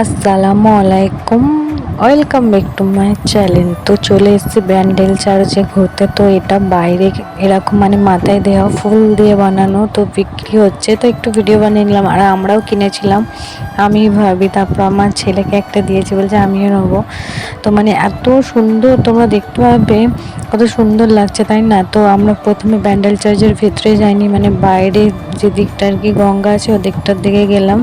আসসালামু আলাইকুম welcome back to my channel তো চলে এসেছি ব্যান্ডেল চার্চে ঘুরতে। তো এটা বাইরে এরকম মানে মাথায় দেওয়া, ফুল দিয়ে বানানো, তো বিক্রি হচ্ছে। তো একটু ভিডিও বানিয়ে নিলাম। আর আমরাও কিনেছিলাম। আমি ভাবি, তারপর আমার ছেলেকে একটা দিয়েছি বলছে, আমিও নেব। তো মানে এত সুন্দর, তোমরা দেখতে পাবে কত সুন্দর লাগছে, তাই না? তো আমরা প্রথমে ব্যান্ডেল চার্চের ভিতরে যাইনি মানে বাইরে যে দিকটা আর কি, গঙ্গা আছে ও দিকটার দিকে গেলাম।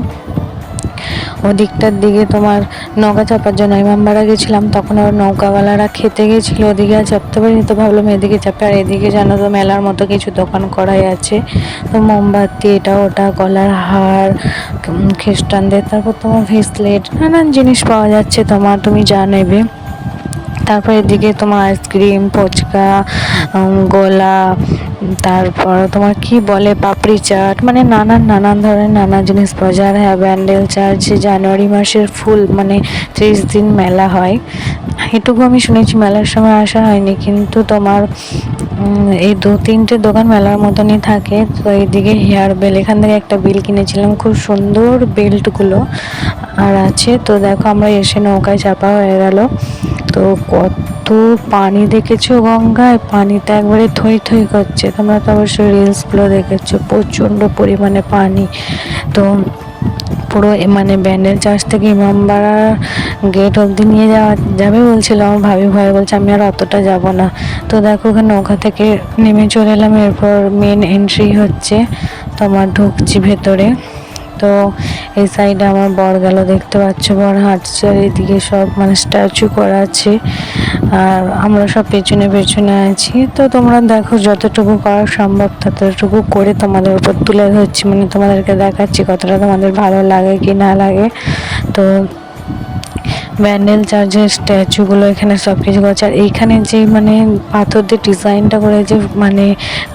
ওদিকটার দিকে তোমার নৌকা চাপার জন্য। ইমামবাড়া গেছিলাম, তখন আবার নৌকাওয়ালারা খেতে গেছিল, ওদিকে আর চাপতে পারিনি তো ভাবলাম এদিকে চাপে। আর এদিকে জানো তো মেলার মতো কিছু দোকান করাই আছে। তো মোমবাতি, এটা ওটা, গলার হার খ্রিস্টানদের, তারপর তোমার ভেসলেট, নানান জিনিস পাওয়া যাচ্ছে তোমার, তুমি যা নেবে। তারপর এদিকে তোমার আইসক্রিম, ফুচকা গোলা তারপর তোমার কি বলে পাপড়ি চাট? মানে নানান নানান ধরনের নানা জিনিস আর হ্যাঁ। ব্যান্ডেল চার্চ জানুয়ারি মাসের ফুল মানে ত্রিশ দিন মেলা হয়। এটুকু আমি শুনেছি, মেলার সময় আসা হয়নি। কিন্তু তোমার এই দু তিনটে দোকান মেলার মতনই থাকে। তো এইদিকে হেয়ার বেল, এখান থেকে একটা বিল কিনেছিলাম। খুব সুন্দর বেল্টগুলো আর আছে। তো দেখো, আমরা এসে নৌকায় চাপা হয়ে গেল। তো কত পানি দেখেছ গঙ্গায়? পানিতে একবারে থই থই করছে। তোমরা তো অবশ্যই রিলসগুলো দেখেছ, প্রচণ্ড পরিমাণে পানি। তো পুরো মানে ব্যান্ডেল চার্চ থেকে ইমামবাড়া গেট অবধি নিয়ে যাওয়া যাবে বলছিল। আমার ভাবি ভয় বলছে আমি আর অতটা যাব না। তো দেখো ওখানে নৌকা থেকে নেমে চলে এলাম, এরপর মেন এন্ট্রি হচ্ছে তোমার ঢুকছি ভেতরে। তো এই সাইডে আমার বর গেল, দেখতে পাচ্ছ বর হাঁটছে, আর এদিকে সব মানে স্ট্যাচু করা আছে। আর আমরা সব পেছনে পেছনে আছি। তো তোমরা দেখো যতটুকু করা সম্ভব ততটুকু করে তোমাদের উপর তুলে ধরছি। মানে তোমাদেরকে দেখাচ্ছি কতটা তোমাদের ভালো লাগে কি না লাগে। তো ব্যান্ডেল চার্চের স্ট্যাচুগুলো এখানে সব কিছু করছে আর এইখানে যে মানে পাথর দিয়ে ডিজাইনটা করে যে মানে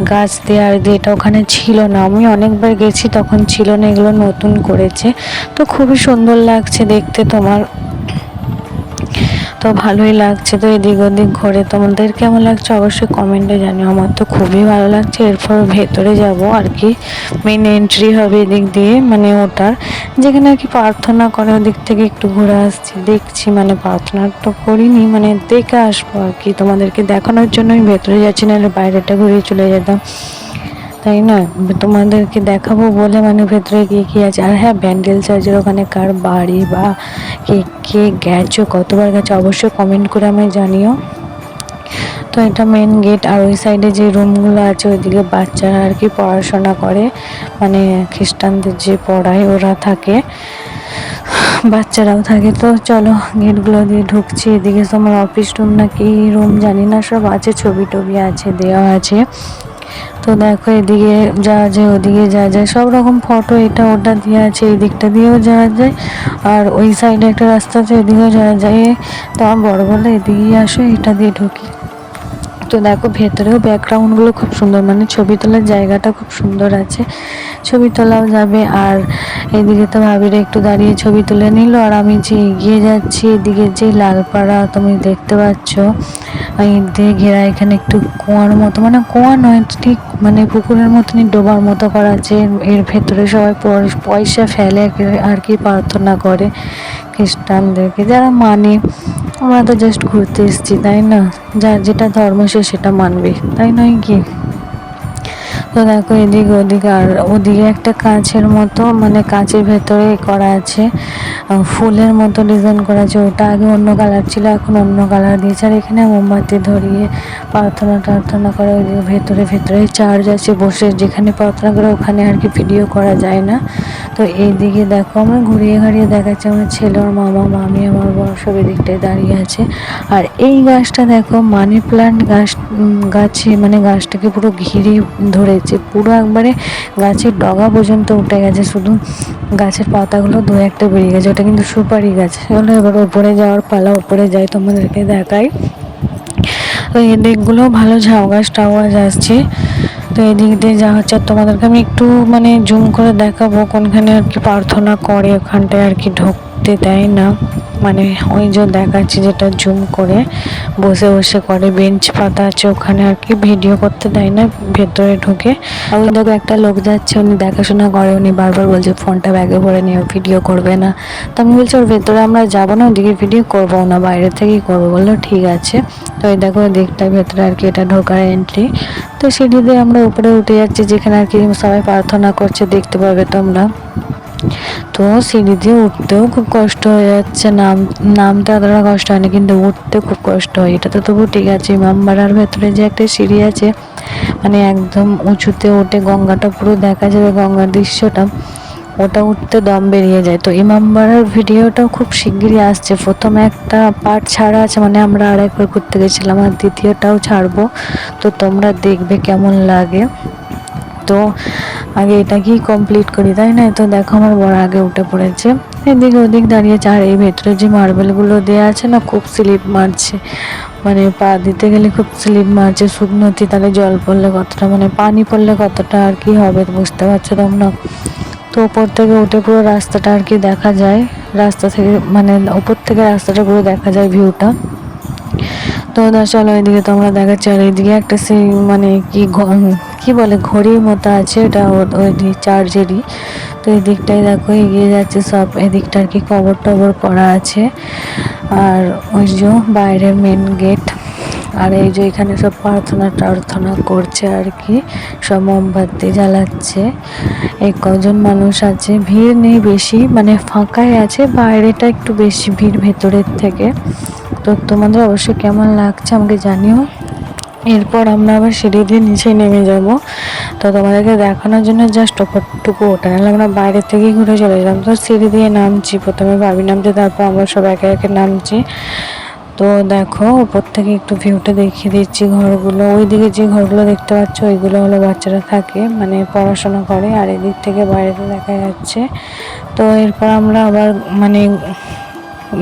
গাছ দিয়ে আর দিয়ে এটা ওখানে ছিল না। আমি অনেকবার গেছি, তখন ছিল না, এগুলো নতুন করেছে। তো খুবই সুন্দর লাগছে দেখতে তোমার। তো ভালোই লাগছে তো এদিক ওদিক ঘুরে। তোমাদের কেমন লাগছে অবশ্যই কমেন্টে জানিও। আমার তো খুবই ভালো লাগছে। এরপর ভেতরে যাব আর কি। মেন এন্ট্রি হবে এদিক দিয়ে মানে ওটার যেখানে আর কি প্রার্থনা করে ওদিক থেকে একটু ঘুরে আসছি। দেখছি মানে প্রার্থনা তো করিনি মানে দেখে আসব আর কি। তোমাদেরকে দেখানোর জন্য আমি ভেতরে যাচ্ছি না বাইরেটা ঘুরিয়ে চলে যেতাম। তাই না? তোমাদেরকে দেখাবো বলে মানে ভেতরে গিয়ে কি আছে। আর হ্যাঁ ব্যান্ডেল চার্জের ওখানে কার বাড়ি বা কে কে গেছো, কতবার গেছো, অবশ্যই কমেন্ট করে আমায় জানিও। তো এটা মেন গেট আর ওই সাইডে যে রুমগুলো আছে, ওইদিকে বাচ্চারা আর কি পড়াশোনা করে। মানে খ্রিস্টানদের যে পড়ায়, ওরা থাকে। বাচ্চারাও থাকে। তো চলো গেটগুলো দিয়ে ঢুকছি। এদিকে তোমার অফিস রুম নাকি রুম জানি না, সব আছে ছবি টবি আছে, দেওয়া আছে। তো দেখো এদিকে যাওয়া যায় ওদিকে যাওয়া যায় সব রকম ফটো এটা ওটা দিয়ে আছে, এই দিকটা দিয়েও যাওয়া যায়। আর ওই সাইডে একটা রাস্তা আছে, ওদিকেও যাওয়া যায়। তো আমার বড় বলে এদিকেই আসো, এটা দিয়ে ঢুকি। তো দেখো ভেতরেও ব্যাকগ্রাউন্ডগুলো খুব সুন্দর মানে ছবি তোলার জায়গাটা খুব সুন্দর আছে। ছবি তোলাও যাবে আর এদিকে তো ভাবিরা একটু দাঁড়িয়ে ছবি তুলে নিল আর আমি যে এগিয়ে যাচ্ছি, এদিকে যে লালপাড়া তুমি দেখতে পাচ্ছ ইট দিয়ে ঘেরা এখানে একটু কুয়ার মতো মানে কুয়া নয়, ঠিক মানে পুকুরের মতনই ডোবার মতো করা আছে। এর ভেতরে সবাই পয়- পয়সা ফেলে আর কি প্রার্থনা করে খ্রিস্টানদেরকে, যারা মানে আমরা তো জাস্ট ঘুরতে এসেছি, তাই না? যার যেটা ধর্ম সে সেটা মানবে, তাই নয় কি? তো দেখো এদিকে ওদিকে, আর ওদিকে একটা কাঁচের মতো মানে কাঁচের ভেতরে করা আছে ফুলের মতো ডিজাইন করা আছে, ওটা আগে অন্য কালার ছিল, এখন অন্য কালার দিয়েছে, আর এখানে মোমবাতি ধরিয়ে প্রার্থনা টার্থনা করে ওইদিকে ভেতরে ভেতরে চার্জ আছে, বসে যেখানে প্রার্থনা করে, ওখানে আর কি ভিডিও করা যায় না। তো এইদিকে দেখো আমার ঘুরিয়ে ঘাড়িয়ে দেখাচ্ছি আমার ছেলে, আমার মামা, মামি, আমার বড় সব এদিকটায় দাঁড়িয়ে আছে। আর এই গাছটা দেখো, মানি প্লান্ট গাছ গাছে মানে গাছটাকে পুরো ঘিরে ধরেছে। পুরো একবারে গাছের ডগা পর্যন্ত উঠে গেছে। শুধু গাছের পাতাগুলো দু একটা বেরিয়ে গেছে। ওটা কিন্তু সুপারি গাছ। চলো এবার ওপরে যাওয়ার পালা, ওপরে যাই, তোমাদেরকে দেখাই। তো এদিকগুলো ভালো ঝাউ গাছ, টাউ গাছ আসছে। তো এদিক দিয়ে যা হচ্ছে, তোমাদেরকে আমি একটু মানে জুম করে দেখাবো কোনখানে আর কি প্রার্থনা করে, ওখানটায় আর কি ঢুকতে দেয় না। মানে ওই যে দেখাচ্ছি যেটা জুম করে, বসে বসে করে বেঞ্চ পাতা আছে ওখানে আর কি ভিডিও করতে দেয় না, ভেতরে ঢুকে। ওই দেখো একটা লোক যাচ্ছে, উনি দেখাশোনা করে, উনি বারবার বলছে, ফোনটা ব্যাগে ভরে নিও ভিডিও করবে না। তো আমি বলছি, ওর ভেতরে আমরা যাব না, ওদিকে ভিডিও করব না, বাইরে থেকেই করব। বলল, ঠিক আছে। তো ওই দেখো দিকটা ভেতরে আর কি, এটা ঢোকার এন্ট্রি তো সিঁড়ি দিয়ে আমরা উপরে উঠে যাচ্ছি, যেখানে আর কি সবাই প্রার্থনা করছে, দেখতে পাবে তোমরা। তো সিঁড়ি দিয়ে উঠতেও খুব কষ্ট হয়ে যাচ্ছে। নাম, নামতে অতটা কষ্ট হয়নি, কিন্তু উঠতে খুব কষ্ট হয়। এটা তো তবু ঠিক আছে ইমামবাড়ার ভেতরে যে একটা সিঁড়ি আছে মানে একদম উঁচুতে উঠে গঙ্গাটা পুরো দেখা যাবে গঙ্গার দৃশ্যটা, ওটা উঠতে দম বেরিয়ে যায়। তো ইমামবাড়ার ভিডিওটাও খুব শিগগিরই আসছে। প্রথমে একটা পার্ট ছাড়া আছে মানে আমরা আরেকবার ঘুরতে গেছিলাম, আর দ্বিতীয়টাও ছাড়বো। তো তোমরা দেখবে কেমন লাগে। তো আগে এটাকেই কমপ্লিট করি, তাই না? তো দেখো আমার বড় আগে উঠে পড়েছে। এদিক ওদিক দাঁড়িয়েছে আর এই ভেতরে যে মার্বেলগুলো দেওয়া আছে না, খুব স্লিপ মারছে। মানে পা দিতে গেলে খুব স্লিপ মারছে শুকনোতে তাহলে জল পড়লে কতটা মানে পানি পড়লে কতটা আর কি হবে বুঝতে পারছ তোমরা? তো ওপর থেকে উঠে পুরো রাস্তাটা আর কি দেখা যায়। রাস্তা থেকে মানে ওপর থেকে রাস্তাটা পুরো দেখা যায় ভিউটা তো চলো এদিকে তোমরা দেখাচ্ছি, আর এইদিকে একটা সেই মানে কি কি বলে, ঘড়ির মতো আছে, এটা ও- ওই চার্জেরই তো এই দিকটাই দেখো এগিয়ে যাচ্ছে সব, এদিকটা আর কি কবর টবর করা আছে। আর ওই যে বাইরের মেন গেট আর এই যে এখানে সব প্রার্থনা টার্থনা করছে আর কি, সব মোমবাতি জ্বালাচ্ছে। এই কজন মানুষ আছে, ভিড় নেই বেশি মানে ফাঁকাই আছে, বাইরেটা একটু বেশি ভিড় ভেতরের থেকে। তো তোমাদের অবশ্যই কেমন লাগছে আমাকে জানিও। এরপর আমরা আবার সিঁড়ি দিয়ে নিচে নেমে যাব। তো তোমাদেরকে দেখানোর জন্য জাস্ট ওপরটুকু ওটা, নাহলে আমরা বাইরে থেকেই ঘুরে চলে যেতাম তো সিঁড়ি দিয়ে নামছি, প্রথমে ভাবি নামছে তারপর আমরা সব একে একে নামছি। তো দেখো, ওপর থেকে একটু ভিউটা দেখিয়ে দিচ্ছি ঘরগুলো। ওইদিকে যে ঘরগুলো দেখতে পাচ্ছ, ওইগুলো হলো বাচ্চারা থাকে মানে পড়াশোনা করে। আর এদিক থেকে বাইরে দেখা যাচ্ছে। তো এরপর আমরা আবার মানে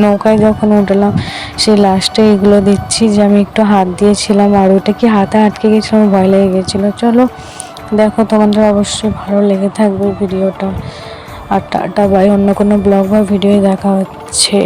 নৌকায় যখন উঠলাম, সেই লাস্টে এগুলো দিচ্ছি যে আমি একটু হাত দিয়েছিলাম আর ওটা কি হাতে আটকে গেছিল আমার ভয় লেগে গেছিল। চলো দেখো তোমাদের অবশ্যই ভালো লেগে থাকবে ভিডিওটা। আর টাটা বাই অন্য কোনো ব্লগ বা ভিডিও দেখা হচ্ছে।